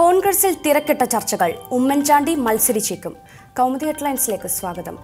കോൺഗ്രസിൽ തിരക്കിട്ട ചർച്ചകൾ ഉമ്മൻചാണ്ടി മത്സരിച്ചേക്കും. കൗമുദി ഹെഡ്ലൈൻസിലേക്ക് സ്വാഗതം.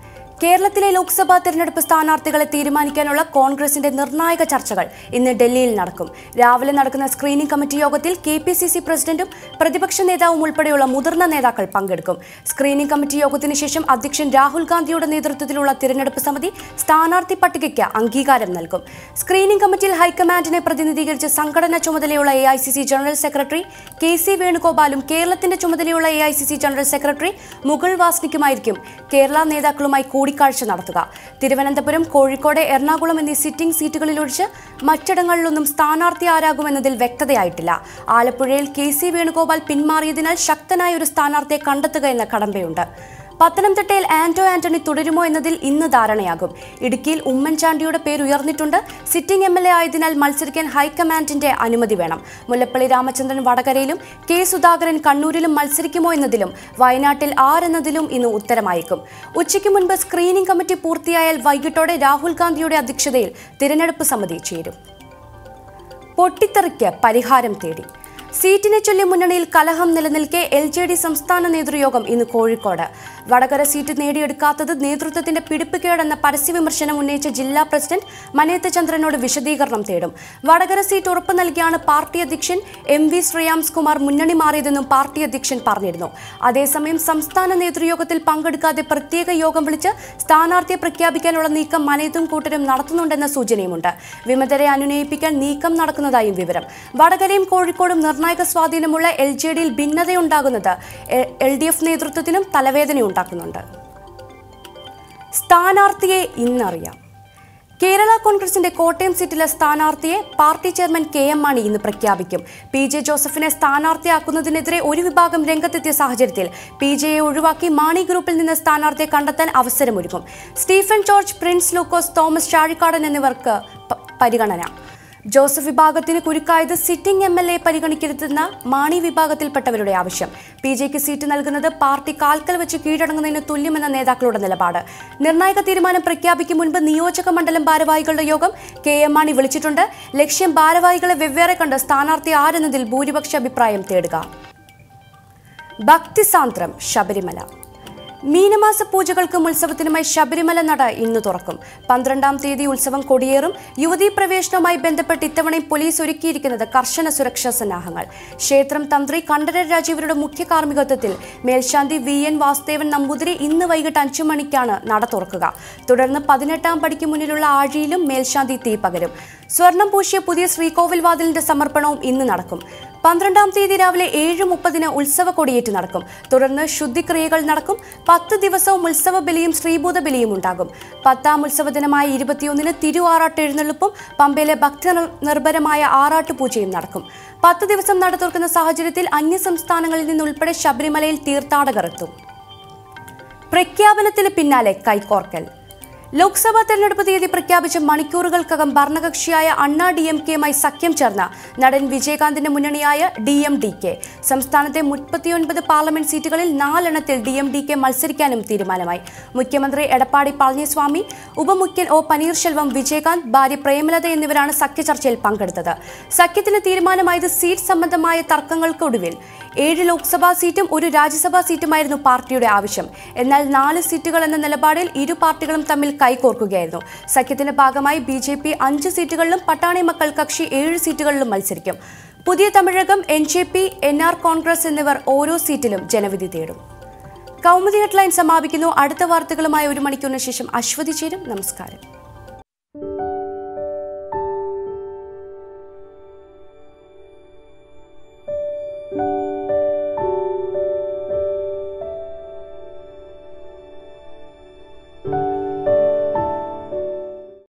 കേരളത്തിലെ ലോക്സഭാ തെരഞ്ഞെടുപ്പ് സ്ഥാനാർത്ഥികളെ തീരുമാനിക്കാനുള്ള കോൺഗ്രസിന്റെ നിർണായക ചർച്ചകൾ ഇന്ന് ഡൽഹിയിൽ നടക്കും. രാവിലെ നടക്കുന്ന സ്ക്രീനിംഗ് കമ്മിറ്റി യോഗത്തിൽ കെ പി സി സി പ്രസിഡന്റും പ്രതിപക്ഷ നേതാവും ഉൾപ്പെടെയുള്ള മുതിർന്ന നേതാക്കൾ പങ്കെടുക്കും. സ്ക്രീനിംഗ് കമ്മിറ്റി യോഗത്തിന് ശേഷം അധ്യക്ഷൻ രാഹുൽ ഗാന്ധിയുടെ നേതൃത്വത്തിലുള്ള തിരഞ്ഞെടുപ്പ് സമിതി സ്ഥാനാർത്ഥി പട്ടികയ്ക്ക് അംഗീകാരം നൽകും. സ്ക്രീനിംഗ് കമ്മിറ്റിയിൽ ഹൈക്കമാൻഡിനെ പ്രതിനിധീകരിച്ച് സംഘടനാ ചുമതലയുള്ള A general secretary K C വേണുഗോപാലും കേരളത്തിന്റെ ചുമതലയുള്ള എ ജനറൽ സെക്രട്ടറി മുകുൾ വാസ്നിക്കുമായിരിക്കും. കേരള നേതാക്കളുമായി കൂടിക്കാഴ്ച നടത്തുക. തിരുവനന്തപുരം കോഴിക്കോട് എറണാകുളം എന്നീ സിറ്റിംഗ് സീറ്റുകളിലൊഴിച്ച് മറ്റിടങ്ങളിലൊന്നും സ്ഥാനാർത്ഥി ആരാകുമെന്നതിൽ വ്യക്തതയായിട്ടില്ല. ആലപ്പുഴയിൽ കെ സി വേണുഗോപാൽ പിന്മാറിയതിനാൽ ശക്തനായ ഒരു സ്ഥാനാർത്ഥിയെ കണ്ടെത്തുക എന്ന കടമ്പയുണ്ട്. പത്തനംതിട്ടയിൽ ആന്റോ ആന്റണി തുടരുമോ എന്നതിൽ ഇന്ന് ധാരണയാകും. ഇടുക്കിയിൽ ഉമ്മൻചാണ്ടിയുടെ പേര് ഉയർന്നിട്ടുണ്ട്. സിറ്റിംഗ് എം എൽ എ ആയതിനാൽ മത്സരിക്കാൻ ഹൈക്കമാൻഡിന്റെ അനുമതി വേണം. മുല്ലപ്പള്ളി രാമചന്ദ്രൻ വടകരയിലും കെ സുധാകരൻ കണ്ണൂരിലും മത്സരിക്കുമോ എന്നതിലും വയനാട്ടിൽ ആരെന്നതിലും ഇന്ന് ഉത്തരമായേക്കും. ഉച്ചയ്ക്ക് മുൻപ് സ്ക്രീനിംഗ് കമ്മിറ്റി പൂർത്തിയായാൽ വൈകിട്ടോടെ രാഹുൽ ഗാന്ധിയുടെ അധ്യക്ഷതയിൽ തിരഞ്ഞെടുപ്പ് സമിതി ചേരും. പൊട്ടിത്തെറിക്ക് പരിഹാരം തേടി. സീറ്റിനെ ചൊല്ലി മുന്നണിയിൽ കലഹം നിലനിൽക്കെ എൽ ജെ ഡി സംസ്ഥാന നേതൃയോഗം ഇന്ന് കോഴിക്കോട്. വടകര സീറ്റ് നേടിയെടുക്കാത്തത് നേതൃത്വത്തിന്റെ പിടിപ്പുകേടെന്ന പരസ്യ വിമർശനം ഉന്നയിച്ച ജില്ലാ പ്രസിഡന്റ് മനേത്ത ചന്ദ്രനോട് വിശദീകരണം തേടും. വടകര സീറ്റ് ഉറപ്പു നൽകിയാണ് പാർട്ടി അധ്യക്ഷൻ എം വി ശ്രേയാംസ് കുമാർ മുന്നണി മാറിയതെന്നും പാർട്ടി അധ്യക്ഷൻ പറഞ്ഞിരുന്നു. അതേസമയം സംസ്ഥാന നേതൃയോഗത്തിൽ പങ്കെടുക്കാതെ പ്രത്യേക യോഗം വിളിച്ച് സ്ഥാനാർത്ഥിയെ പ്രഖ്യാപിക്കാനുള്ള നീക്കം മനേതും കൂട്ടരും നടത്തുന്നുണ്ടെന്ന സൂചനയുമുണ്ട്. വിമതരെ അനുനയിപ്പിക്കാൻ നീക്കം നടക്കുന്നതായും വിവരം. വടകരയും കോഴിക്കോടും നിർണായക സ്വാധീനമുള്ള എൽ ജെ ഡിയിൽ ഭിന്നതയുണ്ടാകുന്നത് എൽ ഡി എഫ് നേതൃത്വത്തിനും തലവേദനയുണ്ടാക്കുന്നുണ്ട് സ്ഥാനാർത്ഥിയെ ഇന്നറിയാം. കേരള കോൺഗ്രസിന്റെ കോട്ടയം സീറ്റിലെ സ്ഥാനാർത്ഥിയെ party chairman K M Mani ഇന്ന് പ്രഖ്യാപിക്കും. പി ജെ ജോസഫിനെ സ്ഥാനാർത്ഥിയാക്കുന്നതിനെതിരെ ഒരു വിഭാഗം രംഗത്തെത്തിയ സാഹചര്യത്തിൽ പി ജെയെ ഒഴിവാക്കി മാണി ഗ്രൂപ്പിൽ നിന്ന് സ്ഥാനാർത്ഥിയെ കണ്ടെത്താൻ അവസരമൊരുക്കും. Stephen George Prince Lukose Thomas Chazhikadan എന്നിവർക്ക് പരിഗണന. ജോസഫ് വിഭാഗത്തിന് കുരുക്കായത് സിറ്റിംഗ് എം എൽ എ പരിഗണിക്കരുതെന്ന മാണി വിഭാഗത്തിൽപ്പെട്ടവരുടെ ആവശ്യം. പി ജെക്ക് സീറ്റ് നൽകുന്നത് പാർട്ടി കാൽക്കൽ വെച്ച് കീഴടങ്ങുന്നതിന് തുല്യമെന്ന നേതാക്കളുടെ നിലപാട്. നിർണായക തീരുമാനം പ്രഖ്യാപിക്കും മുൻപ് നിയോജക മണ്ഡലം ഭാരവാഹികളുടെ യോഗം കെ എം മാണി വിളിച്ചിട്ടുണ്ട്. ലക്ഷ്യം ഭാരവാഹികളെ വെവ്വേറെ കണ്ട് സ്ഥാനാർത്ഥി ആരെന്നതിൽ ഭൂരിപക്ഷ അഭിപ്രായം തേടുക. ഭക്തിസാന്ദ്രം ശബരിമല. മീനമാസ പൂജകൾക്കും ഉത്സവത്തിനുമായി ശബരിമല നട ഇന്ന് തുറക്കും. പന്ത്രണ്ടാം തീയതി ഉത്സവം കൊടിയേറും. യുവതീ പ്രവേശനവുമായി ബന്ധപ്പെട്ട് ഇത്തവണയും പോലീസ് ഒരുക്കിയിരിക്കുന്നത് കർശന സുരക്ഷാ സന്നാഹങ്ങൾ. ക്ഷേത്രം തന്ത്രി കണ്ഠര രാജീവരുടെ മുഖ്യ കാർമ്മികത്വത്തിൽ മേൽശാന്തി വി. എൻ. വാസുദേവൻ നമ്പൂതിരി ഇന്ന് വൈകിട്ട് അഞ്ചു മണിക്കാണ് നട തുറക്കുക. തുടർന്ന് പതിനെട്ടാം പടിക്ക് മുന്നിലുള്ള ആഴിയിലും മേൽശാന്തി തീ പകരും. സ്വർണം പൂശിയ പുതിയ ശ്രീകോവിൽ വാതിലിന്റെ സമർപ്പണവും ഇന്ന് നടക്കും. പന്ത്രണ്ടാം തീയതി രാവിലെ ഏഴ് മുപ്പതിന് ഉത്സവ കൊടിയേറ്റ് നടക്കും. തുടർന്ന് ശുദ്ധിക്രിയകൾ നടക്കും. പത്ത് ദിവസവും ഉത്സവ ബലിയും ശ്രീഭൂത ബലിയും ഉണ്ടാകും. പത്താം ഉത്സവ ദിനമായ ഇരുപത്തിയൊന്നിന് തിരു ആറാട്ട് എഴുന്നള്ളിപ്പും പമ്പയിലെ ഭക്തി നിർഭരമായ ആറാട്ട് പൂജയും നടക്കും. പത്ത് ദിവസം നട തുറക്കുന്ന സാഹചര്യത്തിൽ അന്യ സംസ്ഥാനങ്ങളിൽ നിന്നുൾപ്പെടെ ശബരിമലയിൽ തീർത്ഥാടകർ എത്തും. പ്രഖ്യാപനത്തിന് പിന്നാലെ കൈക്കോർക്കൽ ലോക്സഭാ തെരഞ്ഞെടുപ്പ് തീയതി പ്രഖ്യാപിച്ച മണിക്കൂറുകൾക്കകം ഭരണകക്ഷിയായ അണ്ണാ ഡി എം കെയുമായി സഖ്യം ചേർന്ന നടൻ വിജയകാന്തിന്റെ മുന്നണിയായ ഡി എം ഡി കെ. സംസ്ഥാനത്തെ മുപ്പത്തിയൊൻപത് പാർലമെന്റ് സീറ്റുകളിൽ നാലെണ്ണത്തിൽ ഡി എം ഡി കെ മത്സരിക്കാനും തീരുമാനമായി. മുഖ്യമന്ത്രി എടപ്പാടി പളനിസ്വാമി ഉപമുഖ്യൻ ഒ പനീർശെൽവം വിജയകാന്ത് ഭാര്യ പ്രേമലത എന്നിവരാണ് സഖ്യ ചർച്ചയിൽ പങ്കെടുത്തത്. സഖ്യത്തിന് തീരുമാനമായത് സീറ്റ് സംബന്ധമായ തർക്കങ്ങൾക്കൊടുവിൽ. ഏഴ് ലോക്സഭാ സീറ്റും ഒരു രാജ്യസഭാ സീറ്റുമായിരുന്നു പാർട്ടിയുടെ ആവശ്യം. എന്നാൽ നാല് സീറ്റുകൾ എന്ന നിലപാടിൽ ഇരു പാർട്ടികളും തമ്മിൽ കൈകോർക്കുകയായിരുന്നു. സഖ്യത്തിന്റെ ഭാഗമായി ബി ജെ പി അഞ്ച് സീറ്റുകളിലും പട്ടാണി മക്കൾ കക്ഷി ഏഴ് സീറ്റുകളിലും മത്സരിക്കും. Puthiya Tamizhagam N J P N R Congress എന്നിവർ ഓരോ സീറ്റിലും ജനവിധി തേടും. കൗമുദി ഹെഡ്ലൈൻ സമാപിക്കുന്നു. അടുത്ത വാർത്തകളുമായി ഒരു മണിക്കൂറിന് ശേഷം അശ്വതി ചേരും. നമസ്കാരം.